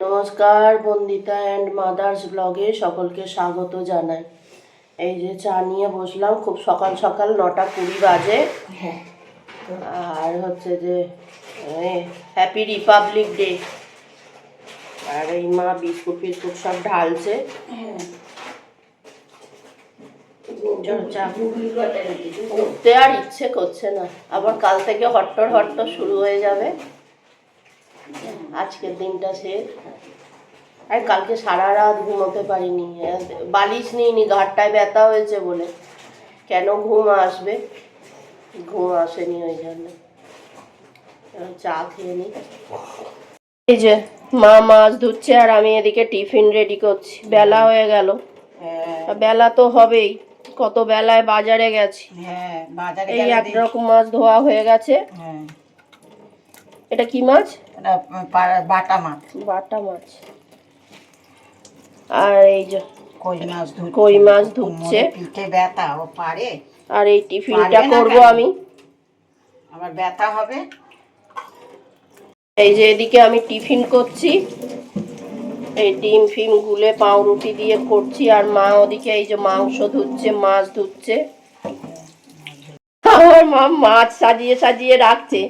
নমস্কার Bandita and mother's ব্লগে সকলকে স্বাগত জানাই। এই যে চা নিয়ে বসলাম খুব সকাল সকাল নটা কুড়ি বাজে। হ্যাঁ। আর হচ্ছে যে হ্যাপি রিপাবলিক ডে আর এই মা বিস্কুট ফিস্কুট সব ঢালছে। হ্যাঁ। উঠতে আর ইচ্ছে করছে না। আবার কাল থেকে হট্টর হট্টর শুরু হয়ে যাবে। আজকের দিনটা শেষ আর কালকে সারা রাত ঘুমোতে পারিনি। বালিশ নিইনি ঘাটটায় ব্যথা হয়েছে বলে। কেন ঘুম আসবে? ঘুম আসেনি ওই জন্য। চা খেয়ে নি। এই যে মা মাছ ধুচ্ছে আর আমি এদিকে টিফিন রেডি করছি। বেলা হয়ে গেল। হ্যাঁ। বেলা তো হবেই। কত বেলায় বাজারে গেছি। হ্যাঁ এই গেলে এক রকম মাছ ধোয়া হয়ে গেছে। হ্যাঁ। এটা কি মাছ? এটা বাটা মাছ। বাটা মাছ। আর এই যে কই মাছ ধুচ্ছে কই মাছ ধুচ্ছে। পিঠে ব্যথা ও পারে। আর এই টিফিনটা করব আমি। আবার ব্যথা হবে? এই যে এদিকে আমি টিফিন করছি। এই ডিম ফিম গুলে পাউরুটি দিয়ে করছি। আর মা ওদিকে এই যে মাংস ধুচ্ছে মাছ ধুচ্ছে। আমার মা মাছ সাজিয়ে সাজিয়ে রাখছে।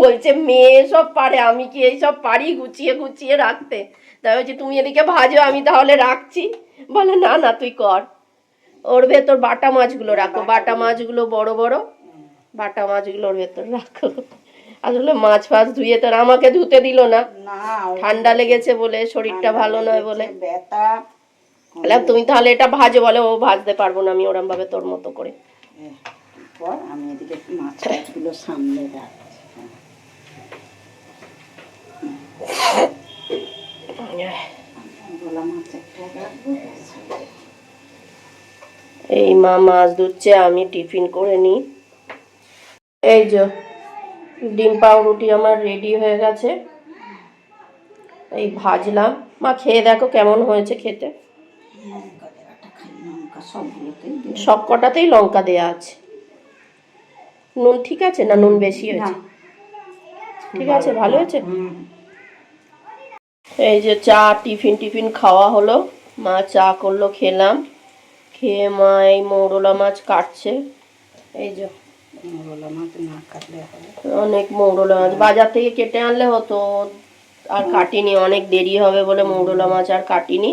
বলছে মেয়ে সব পারে আমি কি এই সব পারি গুছিয়ে গুছিয়ে রাখতে? তাই বলছি তুমি এদিকে ভাজো আমি তাহলে রাখছি। বলে না না তুই কর। ওর ভেতর বাটা মাছগুলো রাখো বাটা মাছগুলো বড় বড় বাটা মাছগুলো ওর ভেতর রাখো। আসলে মাছ ফাছ ধুয়ে তো আমাকে ধুতে দিল না। ঠান্ডা লেগেছে বলে শরীরটা ভালো নয় বলে। ব্যথা। তুমি তাহলে এটা ভাজো বলে ও ভাজতে পারব না আমি ওরম ভাবে তোর মতো করে। পর আমি এদিকে মাছগুলো সামনে রাখছি। এই মা মাছ ধুচ্ছে আমি টিফিন করে নিই। এই যে ডিম পাউরুটি আমার রেডি হয়ে গেছে। এই ভাজলাম। মা খেয়ে দেখো কেমন হয়েছে খেতে। দিই। সব কটাতেই লঙ্কা দেয়া আছে। নুন ঠিক আছে না নুন বেশি হয়েছে? ঠিক আছে ভালো হয়েছে? এই যে চা টিফিন টিফিন খাওয়া হলো। মা চা করল খেলাম। খেয়ে মা এই মৌরলা মাছ কাটছে। এই যে। অনেক মৌরলা মাছ। বাজার থেকে কেটে আনলে হতো। আর কাটিনি অনেক দেরি হবে বলে মৌরলা মাছ আর কাটিনি।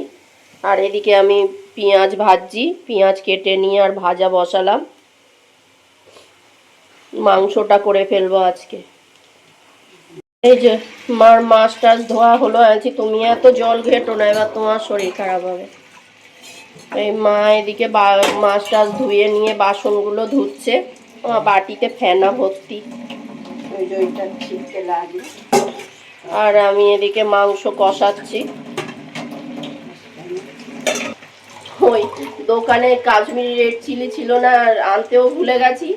আর এদিকে আমি পেঁয়াজ ভাজছি। পেঁয়াজ কেটে নিয়ে আর ভাজা বসালাম। মাংসটা করে ফেলব আজকে। এই যে মার মাছ টাছ ধোয়া হলো আছি তুমি এত জল ঘেটো না এবার তোমার শরীর খারাপ হবে। এই মা এদিকে মাছ টাছ ধুয়ে নিয়ে বাসনগুলো ধুচ্ছে আমার বাটিতে ফেনা ভর্তি। ওই যে ওইটা ছিটকে লাগে। আর আমি এদিকে মাংস কষাচ্ছি। ওই দোকানে কাশ্মীরি রেড চিলি ছিল না আর আনতেও ভুলে গেছি।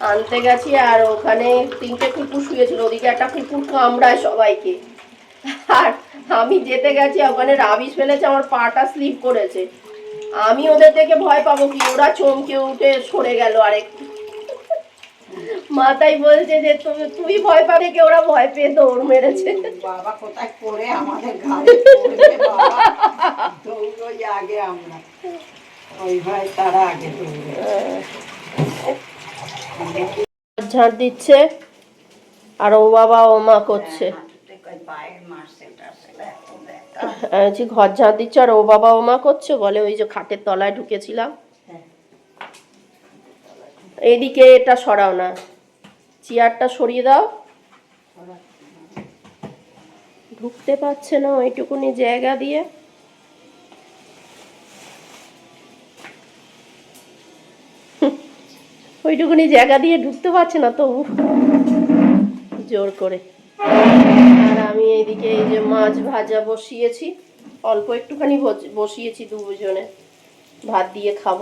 আনতে গেছি আর ওখানে তিনটে কুকুর শুয়েছিল, ওদিকে একটা কুকুর কামড়ায় সবাইকে। আর আমি যেতে গেছি, ওখানে রাবিশ ফেলেছে, আমার পাটা স্লিপ করেছে। আমি ওদের থেকে ভয় পাবো কি, ওরা চমকে উঠে সরে গেল আরেকটু মাথায় বলছে যে, তুমি তুই ভয় পাবে কি ওরা ভয় পেয়ে দৌড় মেরেছে। বাবা, কোথায় পড়ে আমাদের দৌড়ই আগে আমরা। ওই ভাই তারা আগে দৌড়ে ঝাঁট দিচ্ছে আর ও বাবা ও মা করছে। ব্যথা আমি বলছি ঘর ঝাঁট দিচ্ছে আর ও বাবা ও মা করছে বলে ওই যে খাটের তলায় ঢুকেছিলাম। হ্যাঁ। এইদিকে এটা সরাও না। চেয়ারটা সরিয়ে দাও। ঢুকতে পারছে না ওইটুকুনি জায়গা দিয়ে। ওইটুকুনি জায়গা দিয়ে ঢুকতে পারছে না, তবু জোর করে। আর আমি এইদিকে এই যে মাছ ভাজা বসিয়েছি, অল্প একটুখানি বসিয়েছি দুজনে। ভাত দিয়ে খাব।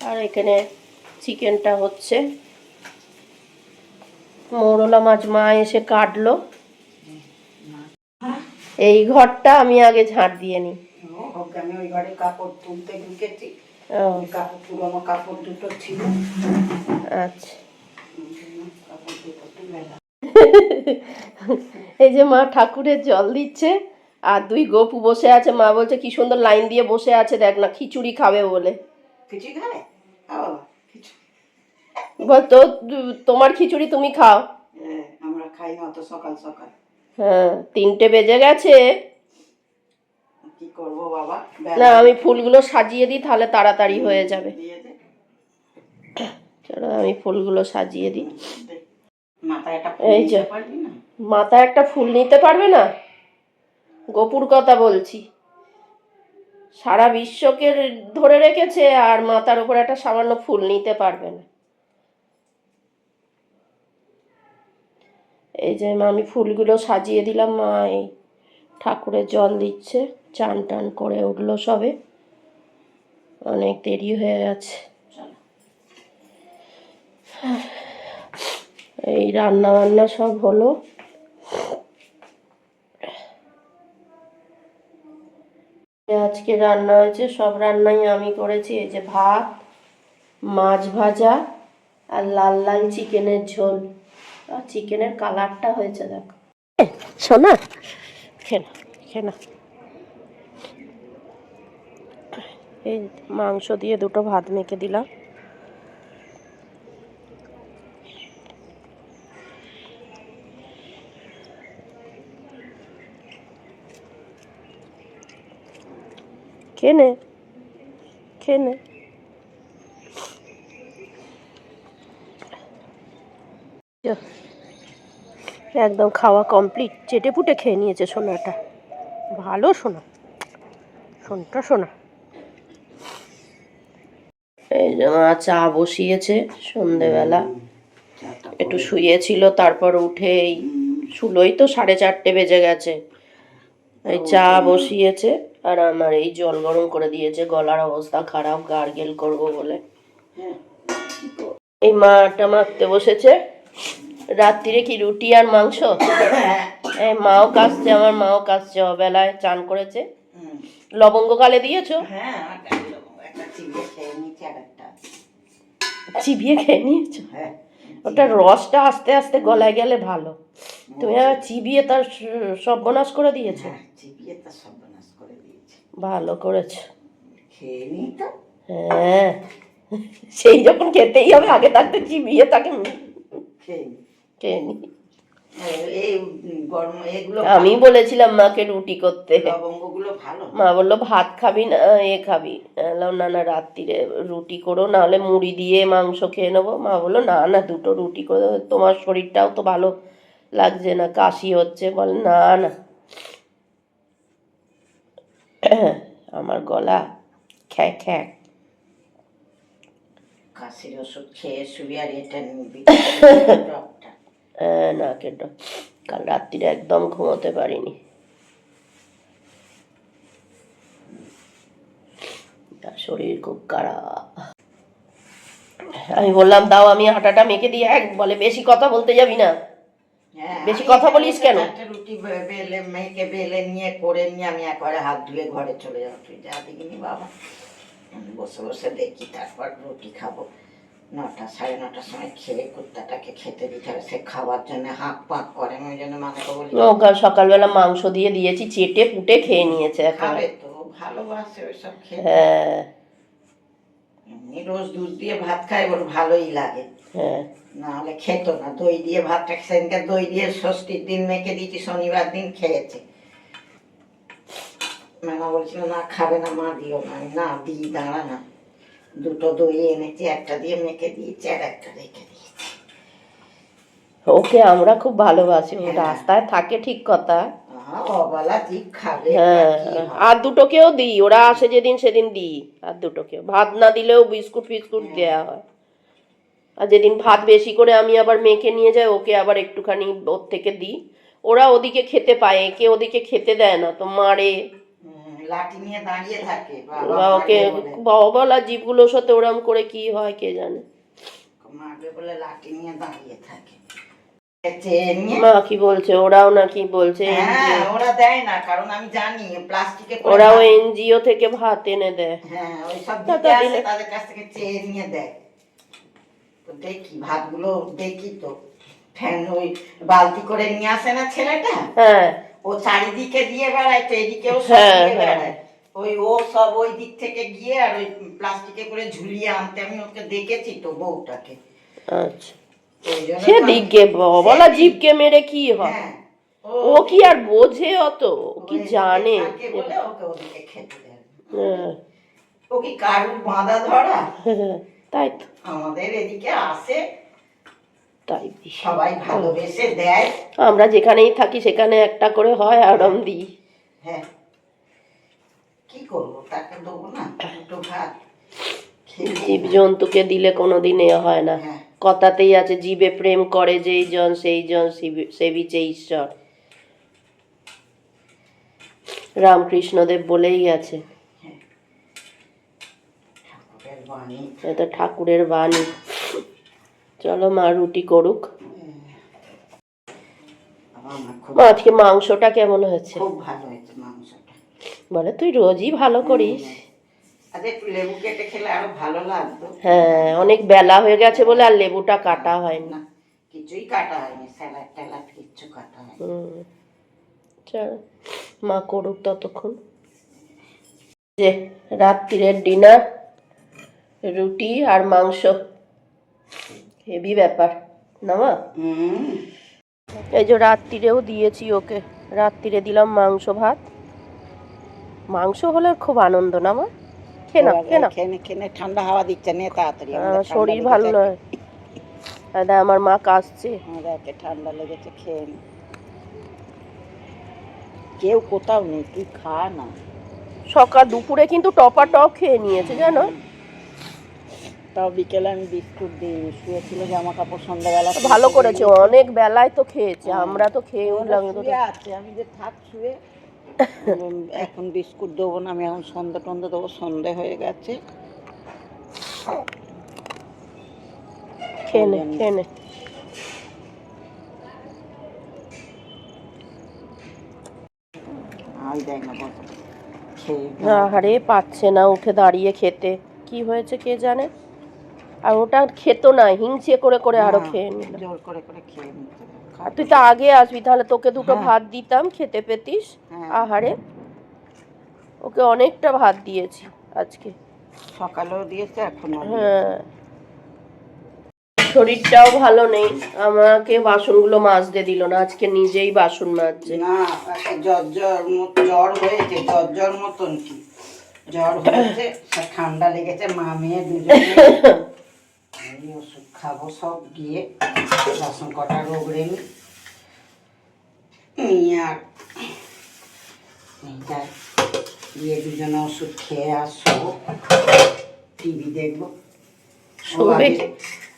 আর এখানে চিকেনটা হচ্ছে। মৌরলা মাছ মা এসে কাটলো। এই ঘরটা আমি আগে ঝাঁট দিয়ে নিই। ওকে আমি ওই ঘরে কাপড় তুলতে ঢুকেছি। কাপড় পুরোনো কাপড় দুটো ছিল। আচ্ছা। কাপড় দুটো তুলে এই যে মা ঠাকুরের জল দিচ্ছে আর দুই গপু বসে আছে। মা বলছে কি সুন্দর লাইন দিয়ে বসে আছে দেখ না খিচুড়ি খাবে বলে। খাবে? বল তো তোমার খিচুড়ি তুমি খাও। হ্যাঁ, আমরা খাই না অত সকাল সকাল। হ্যাঁ তিনটে বেজে গেছে। কি করব বাবা? না আমি ফুলগুলো সাজিয়ে দিই তাহলে তাড়াতাড়ি হয়ে যাবে। চলো আমি ফুলগুলো সাজিয়ে দিই। এই যে। মাথায় একটা ফুল নিতে পারবে না? গোপুর কথা বলছি। সারা বিশ্বকে ধরে রেখেছে আর মাথার উপর একটা সামান্য ফুল নিতে পারবে না। এই যে আমি ফুলগুলো সাজিয়ে দিলাম মা এই ঠাকুরের জল দিচ্ছে, চান টান করে উঠল সবে। অনেক দেরি হয়ে গেছে। এই রান্না বান্না সব হলো। আজকে রান্না হয়েছে, সব রান্নাই আমি করেছি। এই যে ভাত, মাছ ভাজা আর লাল লাল চিকেনের ঝোল। আর চিকেনের কালারটা হয়েছে, দেখো। শোনা খেনা খেনা এই মাংস দিয়ে দুটো ভাত মেখে দিলাম। খেয়ে নে খেয়ে যা। একদম খাওয়া কমপ্লিট চেটে পুটে খেয়ে নিয়েছে সোনাটা। ভালো সোনা। সোনটা সোনা। এই যে মা চা বসিয়েছে সন্ধেবেলা। একটু শুয়েছিল, তারপর উঠে এই শুলোই তো সাড়ে চারটে বেজে গেছে। এই চা বসিয়েছে, আর আমার এই জল গরম করে দিয়েছে, গলার অবস্থা খারাপ, গার্গেল করব বলে। এই মাটা মাখতে বসেছে। রাত্রিরে কি রুটি আর মাংস? এই মাও কাশছে আমার মাও কাশছে। অবেলায় চান করেছে। লবঙ্গ কালে দিয়েছ? হ্যাঁ চিবিয়ে খেয়ে নিয়েছো হ্যাঁ ওটা রসটা আস্তে আস্তে গলায় গেলে ভালো। তুমি আবার চিবিয়ে তার সর্বনাশ করে দিয়েছ? হ্যাঁ চিবিয়ে তা সর্বনাশ করে দিয়েছে। ভালো করেছ। খেয়ে নিই তো। হ্যাঁ। সেই যখন খেতেই হবে আগে থাকতে চিবিয়ে তাকে খেয়ে খেয়ে আমি বলেছিলাম মাকে রুটি করতে মা বলল ভাত খাবি না এ খাবি না না রাত্রিরে রুটি করো নাহলে মুড়ি দিয়ে মাংস খেয়ে নেব মা বলল না না দুটো রুটি করে তোমার শরীরটাও তো ভালো লাগছে না কাশি হচ্ছে বলে না না আমার গলা খ্যা খ্যা কাশির ওষুধ খেয়ে শুবি আর এটা ডক্টর হ্যাঁ, না কেন কাল রাত্রিরে একদম ঘুমোতে পারিনি। শরীর খুব খারাপ। আমি বললাম দাও আমি আটাটা মেখে দিই এক বলে বেশি কথা বলতে যাবি না। হ্যাঁ, বেশি কথা বলিস কেন? রুটি বেলে মেখে বেলে নিয়ে করে নিয়ে আমি একবারে হাত ধুয়ে ঘরে চলে যাব। তুই যা দেখিনি বাবা। বসে বসে দেখি তারপর রুটি খাব। নটা সাড়ে নটার সময় খেয়ে কুত্তাটাকে খেতে দিতে হবে। সে খাওয়ার জন্য হাঁক পাক করে আমি ওই জন্য মানাকে বলি ও কাল সকালবেলা মাংস দিয়ে দিয়েছি চেটে পুটে খেয়ে নিয়েছে খাবে একেবারে তো ভালোবাসে ওইসব খেতে। হ্যাঁ। এমনি রোজ দুধ দিয়ে ভাত খায় ওর ভালোই লাগে। হ্যাঁ। না হলে খেত না দই দিয়ে ভাতটা সেদিনকে দই দিয়ে ষষ্ঠীর দিন মেখে দিয়েছি শনিবার দিন খেয়েছে। মামা বলছিল না খাবে না মা দিও না। না দিই দাঁড়া না। দুটো দই এনেছি একটা দিয়ে মেখে দিয়েছি আর একটা রেখে দিয়েছি। ওকে আমরা খুব ভালোবাসি। ও হ্যাঁ। রাস্তায় থাকে ঠিক কথা। খাবে হ্যাঁ আর দুটোকেও দিই ওরা আসে যেদিন সেদিন দিই আর দুটোকেও। ভাত না দিলেও বিস্কুট ফিস্কুট দেওয়া হয়। আর যেদিন ভাত বেশি করে আমি আবার মেখে নিয়ে যাই ওকে আবার একটুখানি ওর থেকে দিই। ওরা ওদিকে খেতে পায় একে ওদিকে খেতে দেয় না তো মারে। লাঠি নিয়ে দাঁড়িয়ে থাকে বা ওকে মারবে বলে। বলা জীবগুলোর সাথে ওরম করে কি হয় কে জানে? মারবে বলে লাঠি নিয়ে দাঁড়িয়ে থাকে। মা কি বলছে? ওরাও নাকি বলছে হ্যাঁ ওরা দেয় না কারণ আমি জানি প্লাস্টিকে ওরাও এনজিও থেকে ভাত এনে দেয়। হ্যাঁ ওই সব তাদের কাছ থেকে চেয়ে নিয়ে দেয়। তো দেখি ভাতগুলো দেখি তো। ফ্যান ওই বালতি করে নিয়ে আসে না ছেলেটা? হ্যাঁ। ও চারিদিকে দিয়ে বেড়ায় তো এদিকেও সব হ্যাঁ, দিয়ে হ্যাঁ। বেড়ায়। ওই ও সব ওই দিক থেকে গিয়ে আর ওই প্লাস্টিকে করে ঝুলিয়ে আনতে। আমি ওকে দেখেছি তো বউটাকে। আচ্ছা। ওই সে দিকে বলা জীবকে মেরে কি হয়? হ্যাঁ। ও কি আর বোঝে অত? ও কি জানে? ও কি কারুর বাঁধা ধরা? তাই তো। আমাদের এদিকে আসে তাই সবাই ভালোবেসে দেয়। আমরা যেখানেই থাকি সেখানে একটা করে হয় আরাম দিই। হ্যাঁ। কি করব? তাকে দেবো না? দুটো ভাত। জীব জন্তুকে দিলে কোনোদিন এ হয় না। হ্যাঁ। কথাতেই আছে জীবে প্রেম করে যেই জন সেই জন সেবিছে ঈশ্বর। রামকৃষ্ণদেব বলেই আছে এটা ঠাকুরের বাণী। চলো মা রুটি করুক। মা আজকে মাংসটা কেমন হয়েছে? খুব ভালো হয়েছে মাংসটা। বলে তুই রোজই ভালো করিস। আর একটু লেবু কেটে খেলে আরও ভালো লাগতো। হ্যাঁ অনেক বেলা হয়ে গেছে বলে আর লেবুটা কাটা হয়নি না। কিছুই কাটা হয়নি স্যালাড ট্যালাড কিচ্ছু কাটা হয়নি। হুম। চল মা করুক ততক্ষণ। যে রাত্রিরের ডিনার রুটি আর মাংস। হেভি ব্যাপার না মা? এই যে রাত্রিরেও দিয়েছি ওকে রাত্রিরে দিলাম মাংস ভাত। মাংস হলে খুব আনন্দ না মা? খে না খে না খেনে খেনে ঠান্ডা হাওয়া দিচ্ছে নে তাড়াতাড়ি শরীর ভালো নয়। দাদা আমার মা কাশছে। আমাদেরকে ঠান্ডা লেগেছে খেয়ে নি। কেউ কোথাও নেই তুই খা না। সকাল দুপুরে কিন্তু টপা টপ খেয়ে নিয়েছে জানো? তাও বিকেলে আমি বিস্কুট দিই শুয়েছিল জামা কাপড় সন্ধ্যাবেলা ভালো করেছে অনেক বেলায় তো খেয়েছে আমরা তো খেয়ে উঠলাম। আছে আমি যে থাক শুয়ে এখন বিস্কুট দেবো না আমি এখন সন্ধ্যে টন্ধে দেবো সন্ধে হয়ে গেছে। খেয়ে নে খেয়ে নে। খেয়ে পাচ্ছে না উঠে দাঁড়িয়ে খেতে। কি হয়েছে কে জানে? আর ওটা খেতো না হিংসে করে করে আরও খেয়ে নিল। জোর করে করে খেয়ে নিতে। আর তুই তো আগে আসবি তাহলে তোকে দুটো হ্যাঁ। ভাত দিতাম খেতে পেতিস। হ্যাঁ। আহারে ওকে অনেকটা ভাত দিয়েছি আজকে। সকালেও দিয়েছে এখনও হ্যাঁ। শরীরটাও ভালো নেই আমাকে বাসনগুলো মাজতে দিল না আজকে নিজেই বাসন মাজছে। না জ্বর জ্বর হয়েছে জ্বর জ্বর মতন কি? জ্বর হয়েছে ঠান্ডা লেগেছে মা মেয়ে দুজনে এই ওষুধ খাব সব গিয়ে। বাসন কটা রোগড়ে নিয়ে আর গিয়ে দুজনে ওষুধ খেয়ে আসব। টিভি দেখব।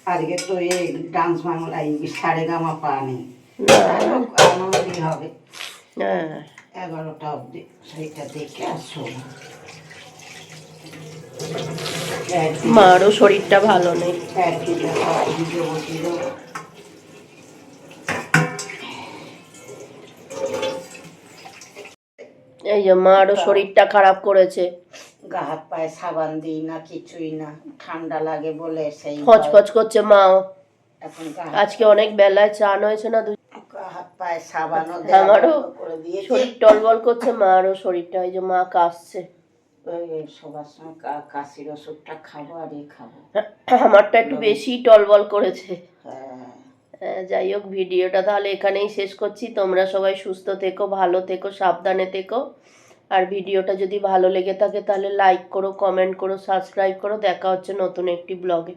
আজকে- তো এই ডান্স বাংলা এই সারে গামা পা নেই আনন্দই হবে। এগারোটা অবধি। সেইটা দেখে আসো একদিন মারও শরীরটা ভালো নেই। এই যে মারও শরীরটা খারাপ করেছে। গা হাত পায়ে সাবান দিই না কিছুই না ঠান্ডা লাগে বলে সেই খচখচ করছে মাও। আজকে অনেক বেলায় চান হয়েছে না হাত পায়ে সাবানও আমারও শরীর টলবল করছে মারও শরীরটা এই যে মা কাশছে। ওই সবার কা- কাশির ওষুধটা খাব আর এ খাব। আমারটা একটু বেশি টলবল করেছে। হ্যাঁ। হ্যাঁ, যাই হোক ভিডিওটা তাহলে এখানেই শেষ করছি। তোমরা সবাই সুস্থ থেকো ভালো থেকো সাবধানে থেকো। আর ভিডিওটা যদি ভালো লেগে থাকে তাহলে লাইক করো কমেন্ট করো সাবস্ক্রাইব করো। দেখা হচ্ছে নতুন একটি ব্লগে